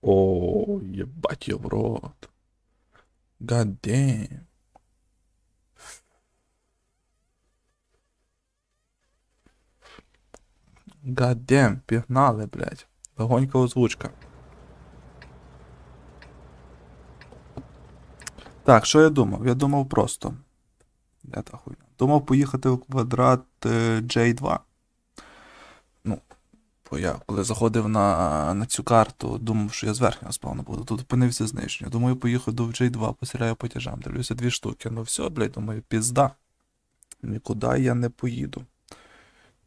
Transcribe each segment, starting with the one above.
О, ебать ее в рот. God damn. God damn, пігнали, блядь. Легонька озвучка. Так, що я думав? Я думав просто. Де та хуйня? Думав поїхати в квадрат е, J2. Бо я коли заходив на, на цю карту, думав, що я з верхнього спавну буду. Тут опинився з. Думаю, поїхав до J2, постріляю по тяжам. Дивлюся дві штуки. Ну все, блядь, думаю, пізда. Нікуди я не поїду.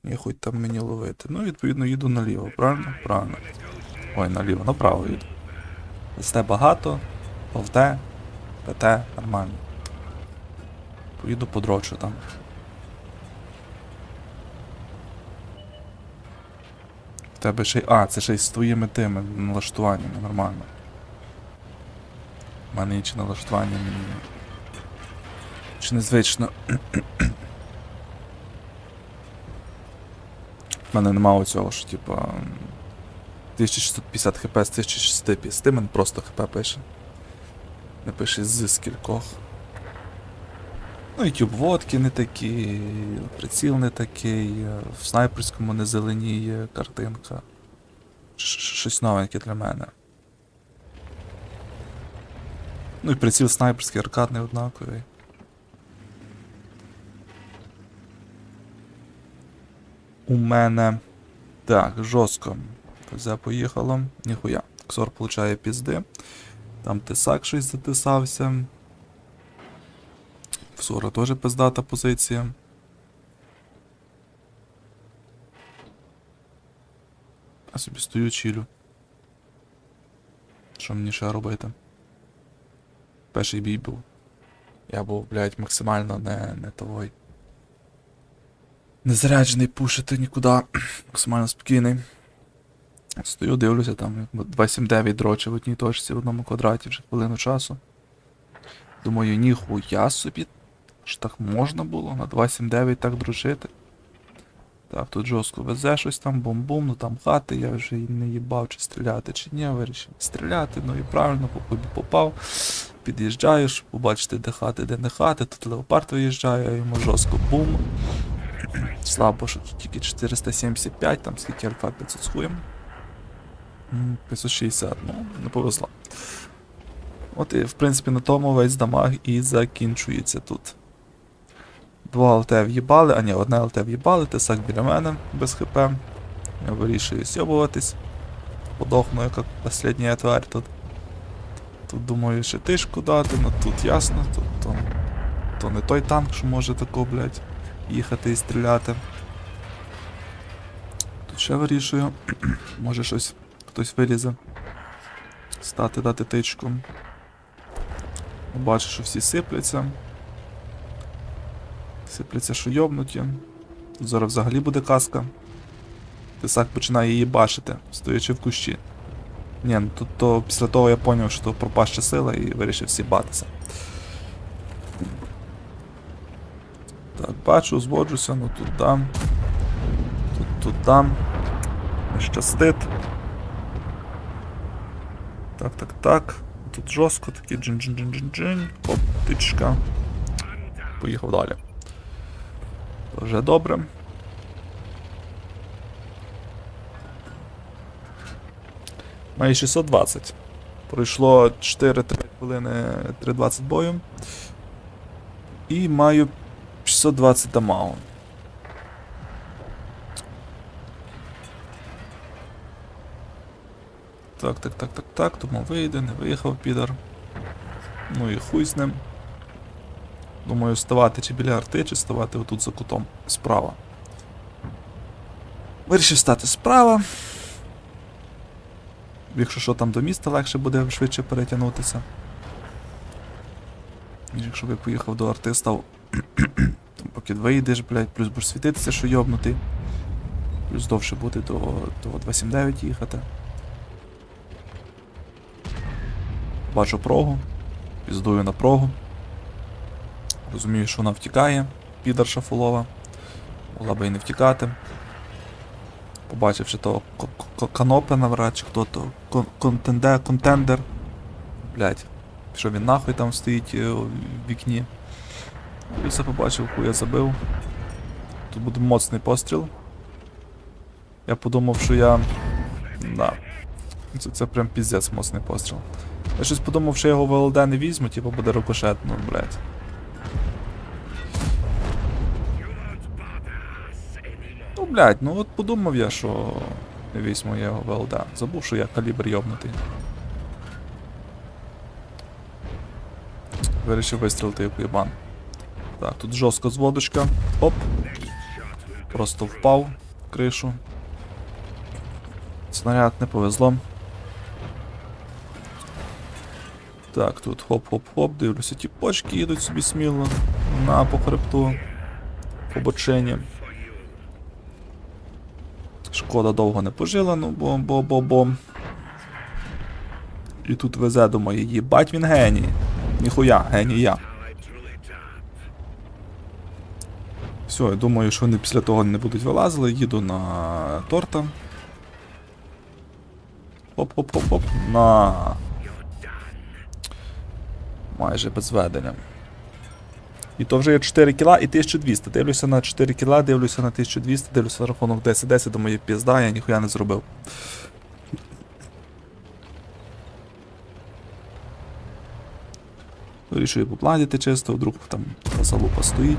Ні, хоч там мені ловити. Ну, відповідно, їду наліво, правильно? Правильно. Ой, наліво, направо їду. СТ багато, ЛТ, ПТ, нормально. Поїду подрочу там. Тебе ще й. А, це ще й з твоїми тими налаштуваннями, нормально. У мене інші налаштування мені. Чи незвично. У мене нема оцього, що типа. 1650 хп з 1650, мене просто хп пише. Не пише з скількох. Ну, YouTube водки не такі, приціл не такий, е, в снайперському не зеленіє картинка. Щось новеньке для мене. Ну і приціл снайперський аркадний однаковий. У мене. Так, жорстко. Це поїхало. Ніхуя. Ксор получає пізди. Там тисак щось затисався. В Сора теж пиздата позиція. Я собі стою чилю. Що мені ще робити? Перший бій був. Я був, блядь, максимально не, не той. Не заряджений пушити нікуди. максимально спокійний. Стою, дивлюся, там 279 дрочі в одній точці в одному квадраті вже хвилину часу. Думаю, ніхуя собі. Ж так можна було на 279 так дружити. Так, тут жорстко везе щось там, бум-бум, ну там хати, я вже не їбав, чи стріляти, чи ні, вирішив стріляти, ну і правильно, попав. Під'їжджаєш, побачити, де хати, де не хати, тут леопард виїжджає, йому жорстко бум. Слабо, що тут тільки 475, там скільки альфа 500 з хуєм. 560, ну, не повезло. От і, в принципі, на тому весь дамаг і закінчується тут. Два ЛТ в'їбали, а ні, одне ЛТ в'їбали, тесак біля мене без ХП. Я вирішую сьобуватись. Подохну, як остання тварь тут. Тут думаю, ще тишку дати, ну тут ясно, тут то, то не той танк, що може тако, блядь, їхати і стріляти. Тут ще вирішую. може щось хтось вилізе. Стати дати тичку. Бачу, що всі сипляться. Сипляться, що йобнуті. Тут зараз взагалі буде каска. Тисак починає її бачити, стоячи в кущі. Ні, ну тут то після того я зрозумів, що то пропаща сила і вирішив сібатися. Так, бачу, зводжуся, ну тут дам. Тут тут дам. Не щастить. Так, так, так. Тут жорстко такий джин-джин-джин-джин-джин. Оп, тичка. Поїхав далі. Вже добре. Має 620. Пройшло 4-3 хвилини 3.20 бою. І маю 620 дамагу. Так, так, так, так, так, тому вийде, не виїхав підар. Ну і хуй з ним. Думаю, ставати чи біля арти, чи ставати отут за кутом справа. Вирішив стати справа. Якщо що там до міста легше буде швидше перетягнутися. Якщо би поїхав до арти, став. там поки вийдеш, блядь, плюс будеш світитися, що йобнутий. Плюс довше буде до, до 279 їхати. Бачу прогу. Піздую на прогу. Розумію, що вона втікає, підарша фулова. Могла би і не втікати. Побачивши того канопе навряд чи хто то. Кон- контенде, контендер. Блять. Що він нахуй там стоїть е, у вікні. І все побачив, хуя забив. Тут буде моцний постріл. Я подумав, що я. Да. Це, це прям піздець моцний постріл. Я щось подумав, що я його в ЛД не візьму, типу буде рикошет, ну, блядь. Блядь, ну от подумав я, що візьму я його в ЛД. Забув, що я калібр йобнутий. Вирішив вистрілити як уєбан. Так, тут жорстко зводочка. Оп. Просто впав в кришу. Снаряд не повезло. Так, тут хоп-хоп-хоп, дивлюся, ті почки їдуть собі сміло на по хребту. По бочині. Шкода довго не пожила, ну бо-бо-бо-бо. І тут везе, думаю, їбать він геній. Ніхуя, геній я. Все, я думаю, що вони після того не будуть вилазили, їду на торта. Хоп-хоп-хоп-хоп. На. Майже без ведення. І то вже є 4 кіла і 1200. Дивлюся на 4 кіла, дивлюся на 1200, дивлюся на рахунок 10-10, думаю, пізда, я ніхуя не зробив. Вирішую попладіти чисто, вдруг там залупа стоїть.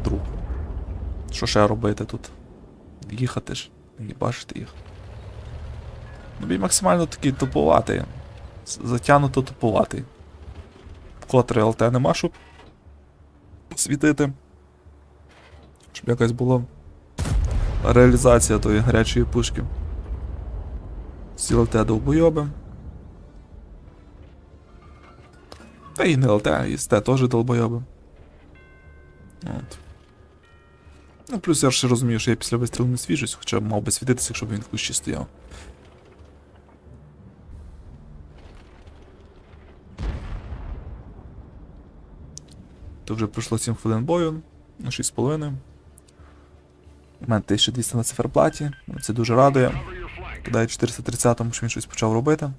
Вдруг. Що ще робити тут? Їхати ж, не бачити їх. Ну, він максимально такий туповатий. З- Затягнуто туповатий. Вкотре ЛТ нема, щоб світити. Щоб якась була реалізація тої гарячої пушки. Всі ЛТ довбойоби. Та і не ЛТ, і СТ теж долбойоби. От. Ну, плюс я ще розумію, що я після вистрілу не свіжусь, хоча мав би світитися, якщо б він в кущі стояв. То вже пройшло 7 хвилин бою, на 6,5. У мене 1200 на циферплаті, це дуже радує. Кидаю 430 тому що він щось почав робити.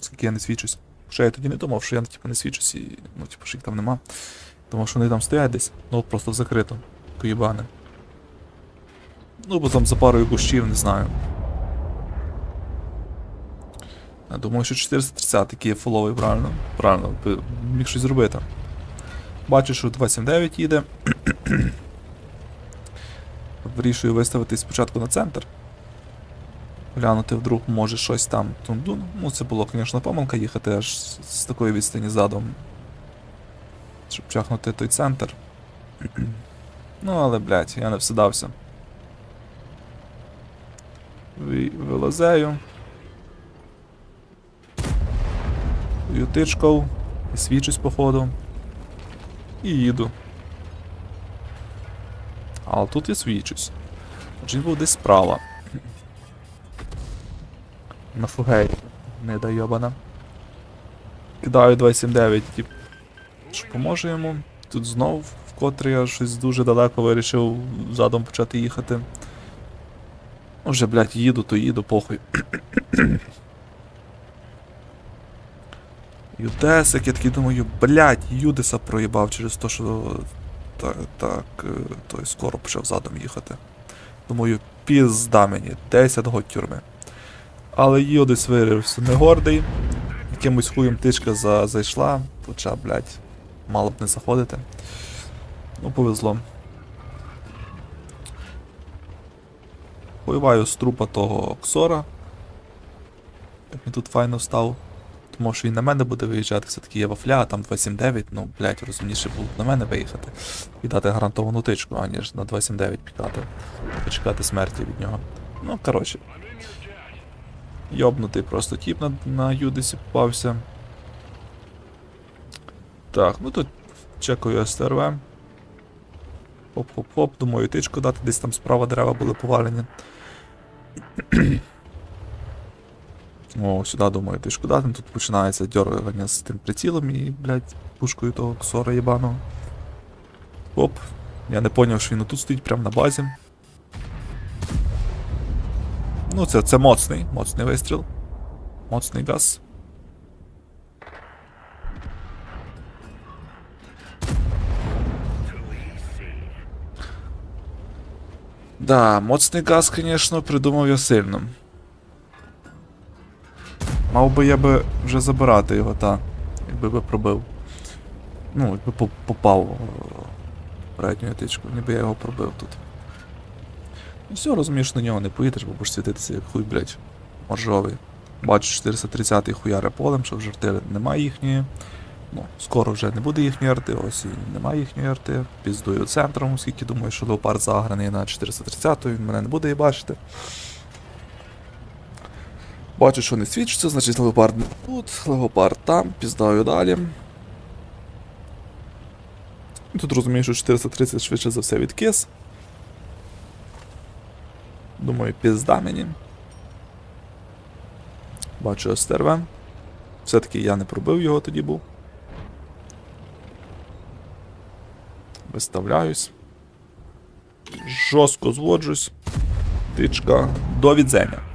Скільки я не свідчусь. Хоча я тоді не думав, що я типу, не свідчусь і ну, типу, що їх там нема. Тому що вони там стоять десь, ну просто закрито. Поїбане. Ну, бо там за парою кущів, не знаю. Я думаю, що 430 такий є фоловий, правильно? Правильно, міг щось зробити. Бачу, що 279 їде. Вирішую виставити спочатку на центр. Глянути вдруг може щось там тундун. Ну, це було, звісно, помилка їхати аж з, такої відстані задом. Щоб чахнути той центр. ну, але, блядь, я не всидався. Ви- Вилазею. Ютичков. І свічусь, походу. І їду. Але тут я свічусь. Отже, він був десь справа. На фугей. Не дойобана. Кидаю 279, тип. Що поможе йому. Тут знов вкотре я щось дуже далеко вирішив задом почати їхати. Вже, блядь, їду, то їду, похуй. Юдесик, я такий думаю, блядь, Юдеса проїбав через те, що так, так е, той скоро почав задом їхати. Думаю, пізда мені, 10 год тюрми. Але Юдес виявився не гордий. Якимось хуєм тичка за, зайшла, хоча, блядь, мало б не заходити. Ну, повезло. Поїваю з трупа того Ксора. Як він тут файно став. Тому що він на мене буде виїжджати, все-таки є вафля, а там 279, ну, блядь, розумніше було б на мене виїхати і дати гарантовану тичку, аніж на 279 пікати. Почекати смерті від нього. Ну, коротше. Йобнутий просто тіп на, на Юдисі попався. Так, ну тут чекаю СТРВ. Хоп-хоп-хоп, думаю, тичку дати, десь там справа дерева були повалені. О, сюди, думаю, тичку дати. Тут починається дергання з тим прицілом і, блядь, пушкою того ксора єбаного. Оп. Я не поняв, що він тут стоїть прямо на базі. Ну, це, це моцний, моцний вистріл. Моцний газ. Да, моцний газ, звісно, придумав я сильно. Мав би я би вже забирати його, та. Якби би пробив. Ну, якби попав е, в передню тичку, ніби я його пробив тут. Ну все, розумієш, на нього не поїдеш, бо будеш світитися як хуй, блядь, моржовий. Бачу 430-й хуяре полем, що вже арти немає їхньої. Ну, скоро вже не буде їхньої арти, ось і немає їхньої арти. Піздую центром, оскільки думаю, що леопард заграний на 430 він мене не буде і бачити. Бачу, що не свідчиться, значить леопард не тут, леопард там, піздаю далі. Тут розумію, що 430 швидше за все відкис. Думаю, пізда мені. Бачу СТРВ. Все-таки я не пробив його тоді був. Виставляюсь. Жорстко зводжусь. Тичка до відзення.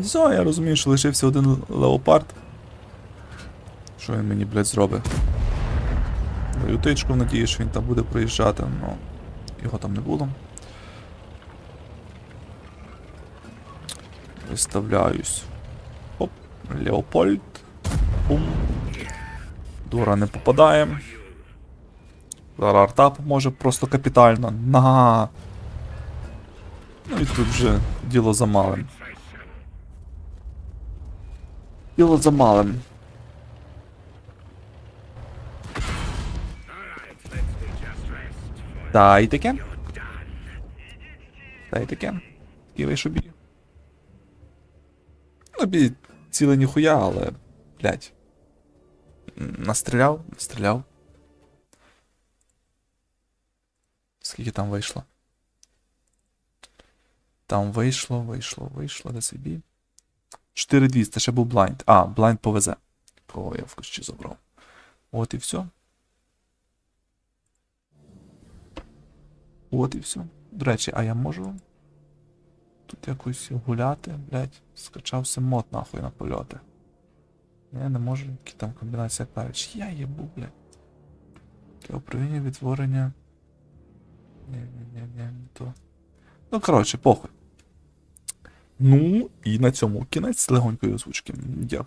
Все, я розумію, що лишився один леопард. Що він мені, блядь, зробить? Даю тичку, надію, що він там буде проїжджати, але його там не було. Виставляюсь. Оп, Леопольд. Бум. Дура не попадає. Зараз арта поможе просто капітально. На. Ну і тут вже діло за малим. Діло за малим. Та і таке. Та і таке. Такий вийшов бій. Ну, бій ціле ніхуя, але. Блять. Настріляв, настріляв. Скільки там вийшло? Там вийшло, вийшло, вийшло, цей бій? 4200, ще був блайнд. А, блайнд повезе. Кого я в кущі забрав. От і все. От і все. До речі, а я можу тут якось гуляти, блядь, скачався мод нахуй на польоти. Я не можу, які там комбінація клавіш. Я їбу, блядь. Для управління відтворення. Ні, ні, ні, ні, не то. Ну, коротше, похуй. Ну, і на цьому кінець легонької озвучки. Дякую.